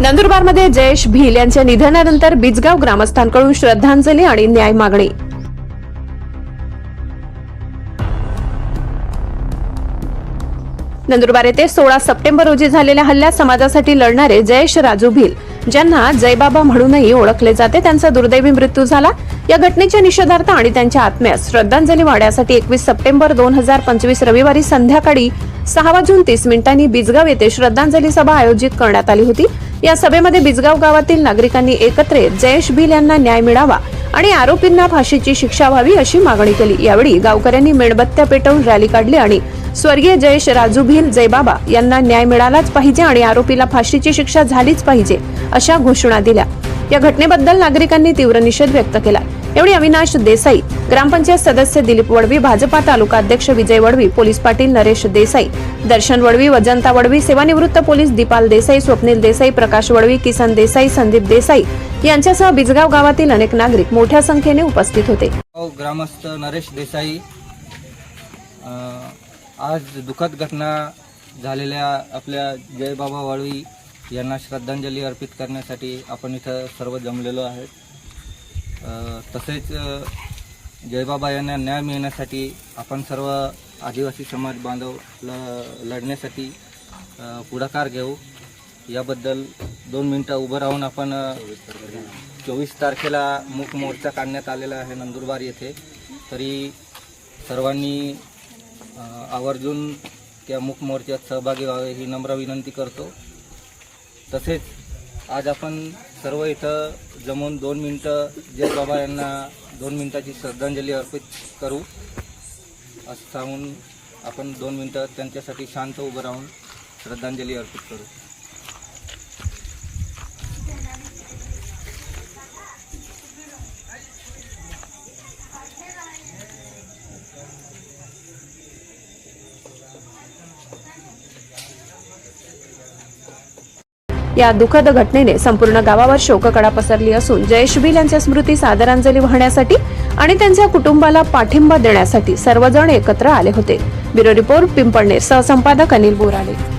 नंदुरबारमध्ये जयेश भील यांच्या निधनानंतर बिजगाव ग्रामस्थांकडून श्रद्धांजली आणि न्याय मागणी. नंदुरबार येथे सोळा सप्टेंबर रोजी झालेल्या हल्ल्यात समाजासाठी लढणारे जयेश राजू भिल ज्यांना जयबाबा म्हणूनही ओळखले जाते त्यांचा दुर्दैवी मृत्यू झाला. या घटनेच्या निषेधार्थ आणि त्यांच्या आत्म्यास श्रद्धांजली वाहण्यासाठी एकवीस सप्टेंबर दोन हजार पंचवीस रविवारी संध्याकाळी सहा वाजून तीस मिनिटांनी बिजगाव येथे श्रद्धांजली सभा आयोजित करण्यात आली होती. या सभेमध्ये बिजगाव गावातील नागरिकांनी एकत्र जयेश भिल यांना न्याय मिळावा आणि आरोपींना फाशीची शिक्षा व्हावी अशी मागणी केली. यावेळी गावकऱ्यांनी मेणबत्त्या पेटवून रॅली काढली आणि स्वर्गीय जयेश राजू भिल जयबाबा यांना न्याय मिळालाच पाहिजे आणि आरोपीला फाशीची शिक्षा झालीच पाहिजे अशा घोषणा दिल्या. या घटनेबद्दल नागरिकांनी तीव्र निषेध व्यक्त केला. एवढी अविनाश देसाई. ग्रामपंचायत सदस्य दिलीप वडवी भाजपा तालुका अध्यक्ष विजय वडवी पोलीस पाटील नरेश देसाई. दर्शन वडवी वजंता वडवी सेवानिवृत्त पोलीस दीपाल देसाई स्वप्नील देसाई प्रकाश वडवी किसन देसाई संदीप देसाई यांच्यासह बिजगाव गावातील अनेक नागरिक मोठ्या संख्येने उपस्थित होते. ग्रामस्थ नरेश देसाई आज दुःखद घटना झालेल्या आपल्या जयबाबा वाळवी यांना श्रद्धांजली अर्पित करण्यासाठी आपण इथं सर्व जमलेलो आहोत. तसेच जयबाबा यांना न्याय मिळण्यासाठी आपण सर्व आदिवासी समाज बांधव ल लढण्यासाठी पुढाकार घेऊ. याबद्दल दोन मिनटं उभं राहून आपण चोवीस तारखेला मूक मोर्चा काढण्यात आलेला आहे नंदुरबार येथे. तरी सर्वांनी आवर्जून त्या मूक मोर्चात सहभागी व्हावे ही नम्र विनंती करतो. तसेच आज आपण सर्व इथं जमून दोन मिनटं जय बाबा यांना दोन मिनटाची श्रद्धांजली अर्पित करू. असं सांगून आपण दोन मिनटं त्यांच्यासाठी शांत उभं राहून श्रद्धांजली अर्पित करू. या दुःखद घटनेने संपूर्ण गावावर शोककडा पसरली असून जयशबील यांच्या स्मृतीस आदरांजली वाहण्यासाठी आणि त्यांच्या कुटुंबाला पाठिंबा देण्यासाठी सर्वजण एकत्र आले होते. ब्युरो रिपोर्ट पिंपळनेर सहसंपादक अनिल बोराडे.